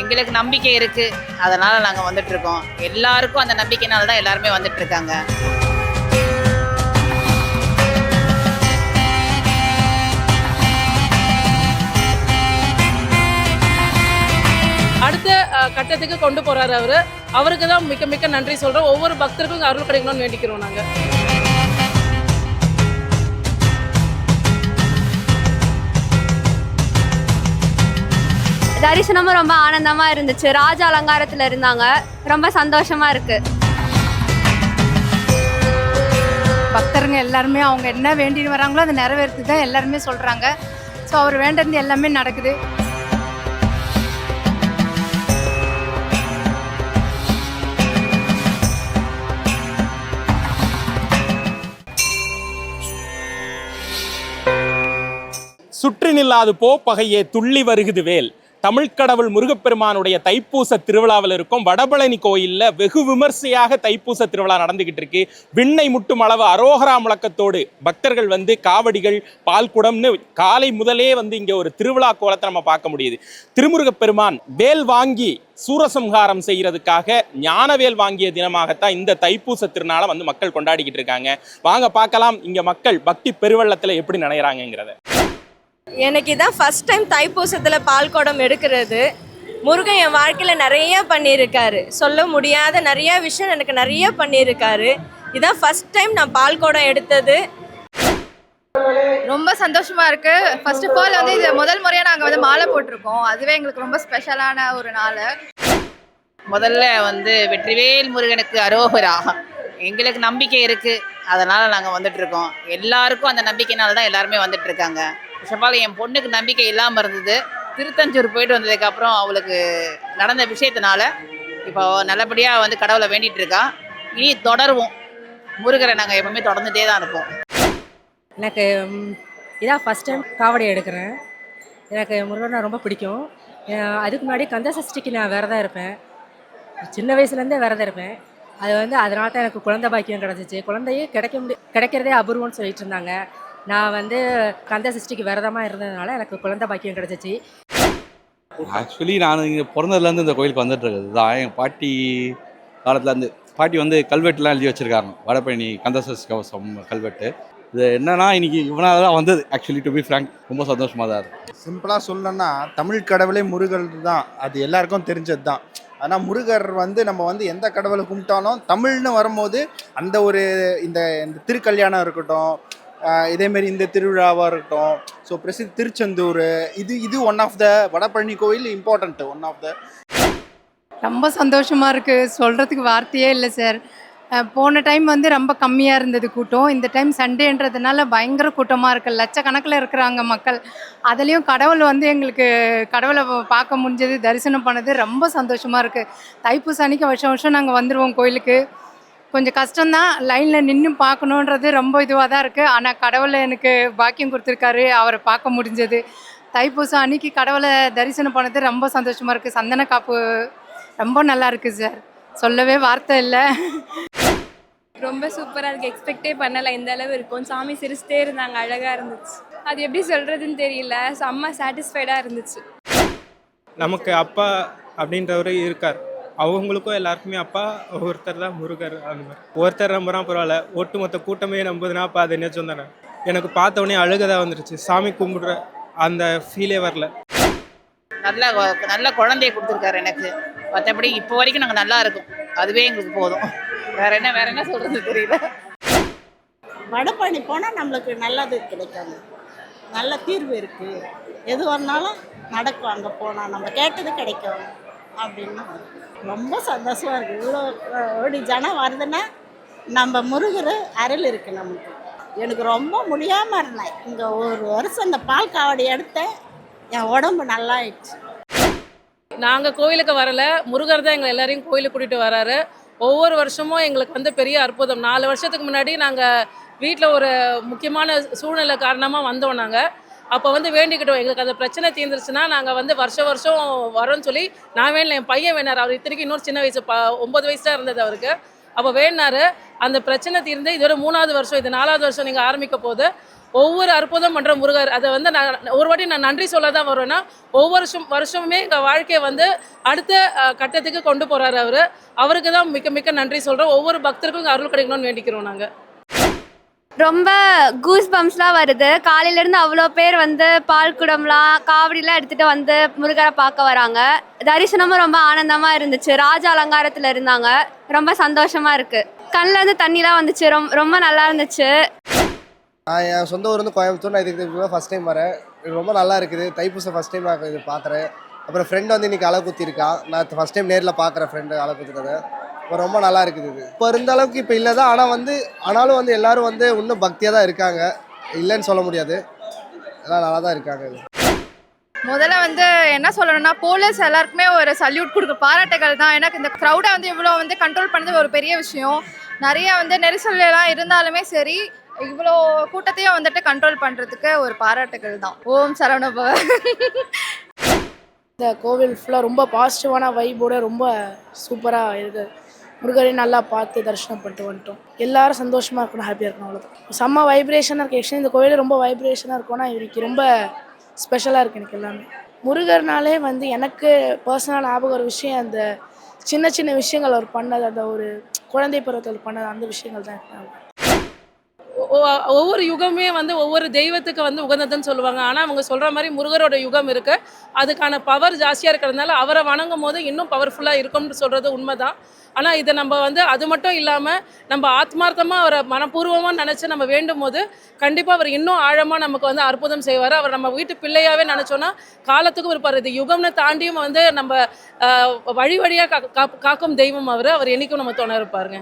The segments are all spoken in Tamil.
எங்களுக்கு நம்பிக்கை இருக்கு. அதனால நாங்க வந்துட்டு இருக்கோம் எல்லாருக்கும் அந்த நம்பிக்கைனால தான் எல்லாருமே வந்துட்டு இருக்காங்க அடுத்த கட்டத்துக்கு கொண்டு போறாரு அவரு. அவருக்கு தான் மிக்க மிக்க நன்றி சொல்றோம். ஒவ்வொரு பக்தருக்கும் அருள் கிடைக்கணும்னு வேண்டிக்கிறோம் நாங்க. தரிசனமும் ரொம்ப ஆனந்தமா இருந்துச்சு. ராஜ அலங்காரத்துல இருந்தாங்க. ரொம்ப சந்தோஷமா இருக்கு. பக்தருங்க எல்லாருமே அவங்க என்ன வேண்டின்னு வராங்களோ அதை நிறைவேற்றி தான் எல்லாருமே சொல்கிறாங்க ஸோ அவர் வேண்டது எல்லாமே நடக்குது. சுற்றி நில்லாது போ பகையே துள்ளி வருகுது வேல். தமிழ்க்கடவுள் முருகப்பெருமானுடைய தைப்பூச திருவிழாவில் இருக்கும் வடபழனி கோயிலில் வெகு விமர்சையாக தைப்பூச திருவிழா நடந்துகிட்டு இருக்கு. விண்ணை முட்டும் அளவு அரோகரா முழக்கத்தோடு பக்தர்கள் வந்து காவடிகள் பால்குடம்னு காலை முதலே வந்து இங்கே ஒரு திருவிழா கோலத்தை நம்ம பார்க்க முடியுது. திருமுருகப்பெருமான் வேல் வாங்கி சூரசம்ஹாரம் செய்கிறதுக்காக ஞானவேல் வாங்கிய தினமாகத்தான் இந்த தைப்பூச திருநாளை வந்து மக்கள் கொண்டாடிக்கிட்டு இருக்காங்க. வாங்க பார்க்கலாம் இங்கே மக்கள் பக்தி பெருவள்ளத்தில் எப்படி நினைகிறாங்கங்கிறத எனக்கு இதான் ஃபர்ஸ்ட் டைம் தைப்பூசத்தில் பால் குடம் எடுக்கிறது. முருகன் என் வாழ்க்கையில் நிறைய பண்ணியிருக்காரு. சொல்ல முடியாத நிறைய விஷயம் எனக்கு நிறைய பண்ணியிருக்காரு. இதான் ஃபர்ஸ்ட் டைம் நான் பால் குடம் எடுத்தது. ரொம்ப சந்தோஷமா இருக்கு. ஃபர்ஸ்ட் ஆஃப் ஆல் வந்து இது முதல் முறையா நாங்க வந்து மாலை போட்டிருக்கோம். அதுவே எங்களுக்கு ரொம்ப ஸ்பெஷலான ஒரு நாள். முதல்ல வந்து வெற்றிவேல் முருகனுக்கு அரோகரா. எங்களுக்கு நம்பிக்கை இருக்கு. அதனால நாங்க வந்துட்டு இருக்கோம் எல்லாருக்கும் அந்த நம்பிக்கைனால தான் எல்லாருமே வந்துட்டு இருக்காங்க என் பொண்ணுக்கு நம்பிக்கை இல்லாமல் இருந்தது. திருத்தஞ்சூர் போயிட்டு வந்ததுக்கப்புறம் அவளுக்கு நடந்த விஷயத்தினால இப்போ நல்லபடியாக வந்து கடவுளை வேண்டிகிட்டு இருக்கா. இனி தொடருவோம். முருகரை நாங்கள் எப்பவுமே தொடர்ந்துட்டே தான் இருப்போம். எனக்கு இதான் ஃபஸ்ட் டைம் காவடி எடுக்கிறேன். எனக்கு முருகனை ரொம்ப பிடிக்கும். அதுக்கு முன்னாடி கந்த சஷ்டிக்கு நான் விரதம் இருப்பேன். சின்ன வயசுலேருந்தே விரதம் இருப்பேன். அது வந்து அதனால தான் எனக்கு குழந்தை பாக்கியம் கிடச்சிச்சு. குழந்தையே கிடைக்க முடி கிடைக்கிறதே அபூர்வம்னு சொல்லிட்டு இருந்தாங்க. நான் வந்து கந்த சஷ்டிக்கு விரதமாக இருந்ததுனால எனக்கு குழந்தை பாக்கியம் கிடச்சிச்சு. ஆக்சுவலி நான் இங்கே பிறந்ததுலேருந்து இந்த கோயிலுக்கு வந்துட்டு இருக்குது. தான் எங்கள் பாட்டி காலத்துலேருந்து. பாட்டி வந்து கல்வெட்டுலாம் எழுதி வச்சிருக்காங்க. வடபழனி கந்தசஸ் கவசம் கல்வெட்டு. இது என்னன்னா இன்னைக்கு இவனால தான் வந்தது ஆக்சுவலி டு பி ஃப்ராங்க் ரொம்ப சந்தோஷமாக தான் இருக்கு. சிம்பிளாக சொல்லணும்னா தமிழ் கடவுளே முருகர் தான். அது எல்லாருக்கும் தெரிஞ்சது தான் ஆனால் முருகர் வந்து நம்ம வந்து எந்த கடவுளை கும்பிட்டாலும் தமிழ்னு வரும்போது அந்த ஒரு இந்த இந்த திருக்கல்யாணம் இருக்கட்டும் இதேமாரி இந்த திருவிழாவாக இருக்கட்டும். ஸோ பிரசித் திருச்செந்தூர் இது இது ஒன் ஆஃப் த வடபழனி கோயில் இம்பார்ட்டன்ட் ஒன் ஆஃப் த ரொம்ப சந்தோஷமாக இருக்குது சொல்கிறதுக்கு வார்த்தையே இல்லை சார் போன டைம் வந்து ரொம்ப கம்மியாக இருந்தது கூட்டம். இந்த டைம் சண்டேன்றதுனால பயங்கர கூட்டமாக இருக்குது லட்சக்கணக்கில் இருக்கிறாங்க மக்கள். அதுலேயும் கடவுள் வந்து எங்களுக்கு கடவுளை பார்க்க முடிஞ்சது தரிசனம் பண்ணது ரொம்ப சந்தோஷமாக இருக்குது தைப்பூச அன்னைக்கு வருஷம் வருஷம் நாங்கள் வந்துடுவோம் கோயிலுக்கு. கொஞ்சம் கஷ்டம்தான். லைனில் நின்று பார்க்கணுன்றது ரொம்ப இதுவாக தான் இருக்குது ஆனால் கடவுளை எனக்கு பாக்கியம் கொடுத்துருக்காரு. அவரை பார்க்க முடிஞ்சது. தைப்பூசம் அன்னைக்கு கடவுளை தரிசனம் பண்ணது ரொம்ப சந்தோஷமாக இருக்குது சந்தன காப்பு ரொம்ப நல்லா இருக்குது சார் சொல்லவே வார்த்தை இல்லை. ரொம்ப சூப்பரா இருக்கு. எக்ஸ்பெக்டே பண்ணல. இந்த அளவு இருக்கும். சாமி சிரிச்சிட்டே இருந்தாங்க. அழகா இருந்துச்சு. அது எப்படி சொல்றதுன்னு தெரியல. செம்ம சாட்டிஸ்ஃபைடா இருந்துச்சு. நமக்கு அப்பா அப்படின்றவர் இருக்கார். அவங்களுக்கும் எல்லாருக்குமே அப்பா ஒருத்தர் தான் முருகர் அந்த மாதிரி. ஒருத்தர் நம்புறான் பரவாயில்ல. ஒட்டுமொத்த கூட்டமே நம்புதுன்னா அப்போ அது நிஜம் தானே? எனக்கு பார்த்த உடனே அழுகதான் வந்துருச்சு. சாமி கும்பிடுற அந்த ஃபீலே வரல. நல்ல நல்ல குழந்தைய கொடுத்துருக்காரு எனக்கு. மற்றபடி இப்போ வரைக்கும் நாங்கள் நல்லா இருக்கோம். அதுவே எங்களுக்கு போதும். வேற என்ன வேற என்ன சொல்றது தெரியல. வடபழனி போனால் நம்மளுக்கு நல்லது கிடைக்கும் நல்ல தீர்வு இருக்குது எது வரனாலும் நடக்கும். அங்கே போனால் நம்ம கேட்டது கிடைக்கும். அப்படின்னா ரொம்ப சந்தோஷமாக இருக்குது இவ்வளோ ஓடி ஜனம் வருதுன்னா நம்ம முருகர் அருள் இருக்குது நமக்கு. எனக்கு ரொம்ப முடியாமல் இருந்தேன். இங்கே ஒரு வருஷம் இந்த பால் காவடி எடுத்தேன். என் உடம்பு நல்லா ஆயிடுச்சு. நாங்கள் கோயிலுக்கு வரல. முருகர் தான் எங்களை எல்லாரையும் கோயிலுக்கு கூட்டிகிட்டு வராரு. ஒவ்வொரு வருஷமும் எங்களுக்கு வந்து பெரிய அற்புதம். நாலு வருஷத்துக்கு முன்னாடி நாங்கள் வீட்டில் ஒரு முக்கியமான சூழ்நிலை காரணமாக வந்தோம் நாங்கள் அப்போ வந்து வேண்டிக்கிட்டோம். எங்களுக்கு அந்த பிரச்சனை தீர்ந்துருச்சுன்னா நாங்கள் வந்து வருஷம் வருஷம் வரோம்னு சொல்லி நான் வேணல என் பையன் வேணார். அவர் இத்தனைக்கு இன்னொரு சின்ன வயசு ப ஒம்பது வயசு தான் இருந்தது அவருக்கு. அப்போ வேணாரு. அந்த பிரச்சனை தீர்ந்து இதோட மூணாவது வருஷம் இது நாலாவது வருஷம் நீங்கள் ஆரம்பிக்க போது ஒவ்வொரு அற்புதம் பண்ணுற முருகர். அதை வந்து நான் ஒரு வாட்டி நான் நன்றி சொல்ல தான் வருவேன்னா ஒவ்வொரு வருஷம் வருஷமுமே எங்கள் வாழ்க்கையை வந்து அடுத்த கட்டத்துக்கு கொண்டு போகிறாரு அவர். அவருக்கு தான் மிக்க மிக்க நன்றி சொல்கிறோம் ஒவ்வொரு பக்தருக்கும் அருள் கிடைக்கணும்னு வேண்டிக்கிறோம் நாங்கள் ரொம்ப கூஸ் பம்ப்ஸ்லாம் வருது. காலையிலேருந்து அவ்வளோ பேர் வந்து பால் குடம்லாம் காவடிலாம் எடுத்துகிட்டு வந்து முருகரை பார்க்க வராங்க. தரிசனமும் ரொம்ப ஆனந்தமாக இருந்துச்சு. ராஜ அலங்காரத்தில் இருந்தாங்க. ரொம்ப சந்தோஷமாக இருக்குது கண்ணில் இருந்து தண்ணிலாம் வந்துச்சு. ரொம்ப ரொம்ப நல்லா இருந்துச்சு. நான் என் சொந்த ஊர் வந்து கோயம்புத்தூர் நான் இதுக்கு ஃபஸ்ட் டைம் வரேன். இது ரொம்ப நல்லா இருக்குது. தைப்பூசம் ஃபஸ்ட் டைம் நான் இது பார்க்குறேன் அப்புறம் ஃப்ரெண்ட் வந்து இன்றைக்கி அலை குத்திருக்கான் நான் ஃபஸ்ட் டைம் நேரில் பார்க்குறேன் ஃப்ரெண்டு அலை குத்துறதை இப்போ ரொம்ப நல்லா இருக்குது இது. இப்போ இருந்த அளவுக்கு இப்போ இல்லை தான். ஆனால் வந்து ஆனாலும் வந்து எல்லாரும் வந்து இன்னும் பக்தியாக தான் இருக்காங்க. இல்லைன்னு சொல்ல முடியாது. எல்லாம் நல்லா தான் இருக்காங்க இது. முதல்ல வந்து என்ன சொல்லணும்னா போலீஸ் எல்லாருக்குமே ஒரு சல்யூட் கொடுக்க பாராட்டுகள் தான். ஏன்னா இந்த க்ரௌடை வந்து இவ்வளோ வந்து கண்ட்ரோல் பண்ணது ஒரு பெரிய விஷயம். நிறைய வந்து நெரிசல் எல்லாம் இருந்தாலுமே சரி இவ்வளோ கூட்டத்தையும் வந்துட்டு கண்ட்ரோல் பண்ணுறதுக்கு ஒரு பாராட்டுகள் தான். ஓம் சரவணபவ. இந்த கோவில் ஃபுல்லாக ரொம்ப பாசிட்டிவான வைபோட ரொம்ப சூப்பராக இருக்குது முருகரையும் நல்லா பார்த்து தரிசனம் பண்ணிட்டு வந்துட்டோம். எல்லாரும் சந்தோஷமாக இருக்கணும் ஹாப்பியாக இருக்கணும் அவ்வளோதான் செம்ம வைப்ரேஷனாக இருக்குது ஆக்சுவலி இந்த கோவில் ரொம்ப வைப்ரேஷனாக இருக்கும்னா இவருக்கு ரொம்ப ஸ்பெஷலாக இருக்குது எனக்கு எல்லாமே. முருகர்னாலே வந்து எனக்கு பர்சனலாக ஞாபகம் ஒரு விஷயம் அந்த சின்ன சின்ன விஷயங்கள் அவர் பண்ணது அந்த ஒரு குழந்தை பருவத்தில் பண்ணது அந்த விஷயங்கள் தான் எனக்கு ஒவ்வொரு யுகமே வந்து ஒவ்வொரு தெய்வத்துக்கு வந்து உகந்ததுன்னு சொல்லுவாங்க. ஆனால் அவங்க சொல்கிற மாதிரி முருகரோட யுகம் இருக்குது அதுக்கான பவர் ஜாஸ்தியாக இருக்கிறதுனால அவரை வணங்கும் போது இன்னும் பவர்ஃபுல்லாக இருக்கும்னு சொல்கிறது உண்மைதான். ஆனால் இதை நம்ம வந்து அது மட்டும் இல்லாமல் நம்ம ஆத்மார்த்தமாக அவரை மனப்பூர்வமாக நினச்சி நம்ம வேண்டும் போது கண்டிப்பாக அவர் இன்னும் ஆழமாக நமக்கு வந்து அற்புதம் செய்வார். அவர் நம்ம வீட்டு பிள்ளையாகவே நினச்சோன்னா காலத்துக்கும் இருப்பார் இது யுகம்னு தாண்டியும் வந்து நம்ம வழி வழியாக காக்கும் தெய்வம் அவர். அவர் என்றைக்கும் நம்ம துணை இருப்பாருங்க.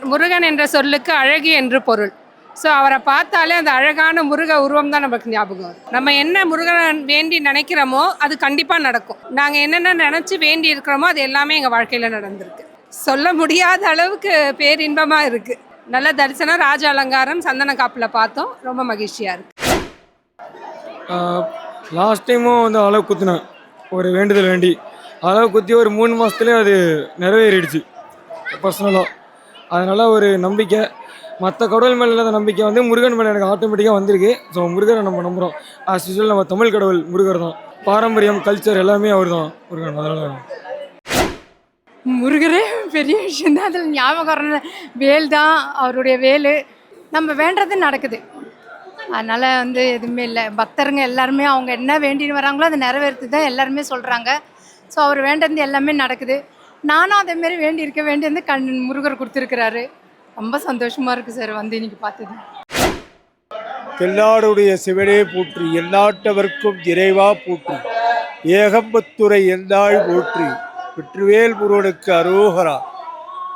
முருகன் என்ற சொல்லுக்கு அழகு என்று பொருள். ஸோ அவரை பார்த்தாலே அந்த அழகான முருக உருவம் தான் நமக்கு ஞாபகம் வரும். நம்ம என்ன முருகன் வேண்டி நினைக்கிறோமோ அது கண்டிப்பாக நடக்கும். நாங்கள் என்னென்ன நினச்சி வேண்டி இருக்கிறோமோ அது எல்லாமே எங்கள் வாழ்க்கையில் நடந்திருக்கு. சொல்ல முடியாத அளவுக்கு பேரின்பமாக இருக்குது நல்ல தரிசனம் ராஜ அலங்காரம் சந்தன காப்பில் பார்த்தோம். ரொம்ப மகிழ்ச்சியாக இருக்குது லாஸ்ட் டைமும் வந்து அளவு குத்தினேன். ஒரு வேண்டுதல் வேண்டி. அளவு குத்தி ஒரு மூணு மாதத்துலேயே அது நிறைவேறிடுச்சு. பர்சனலாக அதனால் ஒரு நம்பிக்கை. மற்ற கடவுள் மேலே இல்லாத நம்பிக்கை வந்து முருகன் மேலே எனக்கு ஆட்டோமேட்டிக்காக வந்திருக்கு. ஸோ முருகரை நம்ம நம்புகிறோம் ஆஸ் யூஸ்வல் நம்ம தமிழ் கடவுள் முருகர் தான். பாரம்பரியம் கல்ச்சர் எல்லாமே அவர் தான். முருகன் அதனால் முருகரே பெரிய விஷயம் தான். அதில் ஞாபகம் வேல் தான் அவருடைய வேல். நம்ம வேண்டது நடக்குது. அதனால் வந்து எதுவுமே இல்லை. பக்தருங்க எல்லாருமே அவங்க என்ன வேண்டின்னு வராங்களோ அதை நிறைவேறுத்து தான் எல்லாருமே சொல்கிறாங்க ஸோ அவர் வேண்டது எல்லாமே நடக்குது. நானும் அதேமாரி வேண்டியிருக்க வேண்டியது கண் முருகர் கொடுத்துருக்கிறாரு. ரொம்ப சந்தோஷமாக இருக்குது சார் வந்து இன்னைக்கு பார்த்தது தென்னாடுடைய சிவனே போற்றி எல்லாட்டவர்க்கும் இறைவா போற்றி ஏகம்பத்துறை எந்தாள் போற்றி வெற்றிவேல் முருகனுக்கு அரோகரா.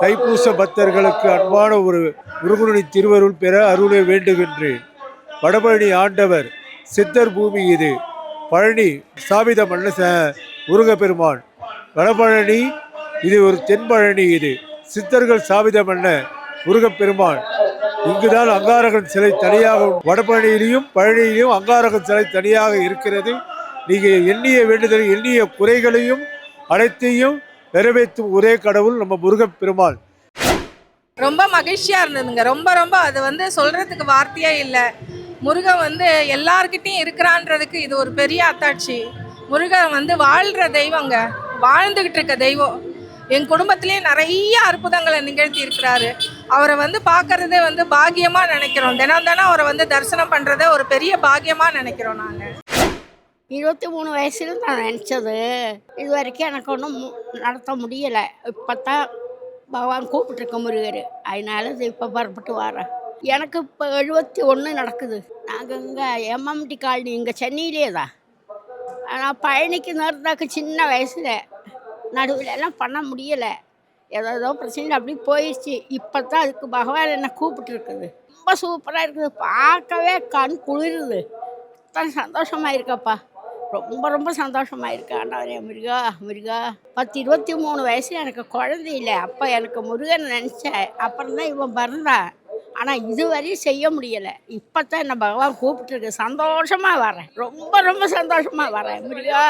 தைப்பூச பக்தர்களுக்கு அன்பான ஒரு முருகனுடைய திருவருள் பெற அருளை வேண்டுகின்றேன். வடபழனி ஆண்டவர் சித்தர் பூமி இது. பழனி சாவித மன்ன ச- முருகப்பெருமான். வடபழனி இது ஒரு தென்பழனி இது. சித்தர்கள் சாவித மன்ன முருகப்பெருமான். இங்குதான் அங்காரகன் சிலை தனியாக வடபழனியிலையும் பழனியிலையும் அங்காரகன் சிலை தனியாக இருக்கிறது. நீங்கள் எண்ணிய வேண்டுதல் எண்ணிய குறைகளையும் அனைத்தையும் நிறைவேற்றும் ஒரே கடவுள் நம்ம முருகப்பெருமான் ரொம்ப மகிழ்ச்சியாக இருந்ததுங்க. ரொம்ப ரொம்ப அது வந்து சொல்கிறதுக்கு வார்த்தையே இல்லை. முருகன் வந்து எல்லார்கிட்டையும் இருக்கிறான்றதுக்கு இது ஒரு பெரிய அத்தாட்சி. முருகன் வந்து வாழ்கிற தெய்வங்க. வாழ்ந்துக்கிட்டு இருக்க தெய்வம். என் குடும்பத்திலேயே நிறைய அற்புதங்களை நிகழ்த்தி இருக்கிறாரு. அவரை வந்து பார்க்கறதே வந்து பாக்கியமாக நினைக்கிறோம். தினம் தினம் அவரை வந்து தரிசனம் பண்ணுறதே ஒரு பெரிய பாக்கியமாக நினைக்கிறோம் நாங்கள் இருபத்தி மூணு வயசுல நான் நினச்சது. இது வரைக்கும் எனக்கு ஒன்றும் நடத்த முடியலை. இப்போ தான் பகவான் கூப்பிட்டுருக்க முருகர். அதனால இது இப்போ புறப்பட்டு வரேன் எனக்கு இப்போ எழுபத்தி ஒன்று நடக்குது. நாங்கள் இங்கே எம்எம்டி காலனி இங்கே சென்னையிலே தான் ஆனால் பழனிக்கு நேரத்தாக்கு சின்ன வயசில் நடுவில் எல்லாம் பண்ண முடியலை. ஏதோ ஏதோ பிரச்சனை அப்படி போயிடுச்சு இப்போ தான் அதுக்கு பகவான் என்னை கூப்பிட்டுருக்குது. ரொம்ப சூப்பராக இருக்குது. பார்க்கவே கண் குளிருது. தான் சந்தோஷமாக இருக்கப்பா ரொம்ப ரொம்ப சந்தோஷமாக இருக்கு ஆண்டவரே முருகா முருகா. பத்து இருபத்தி மூணு வயசில் எனக்கு குழந்தை இல்லை. அப்போ எனக்கு முருகன் நினச்சேன். அப்புறம் தான் இவன் பிறந்தான். ஆனால் இதுவரையும் செய்ய முடியலை. இப்போ தான் என்ன பகவான் கூப்பிட்டுருக்கு. சந்தோஷமாக வரேன். ரொம்ப ரொம்ப சந்தோஷமாக வரேன். முருகா.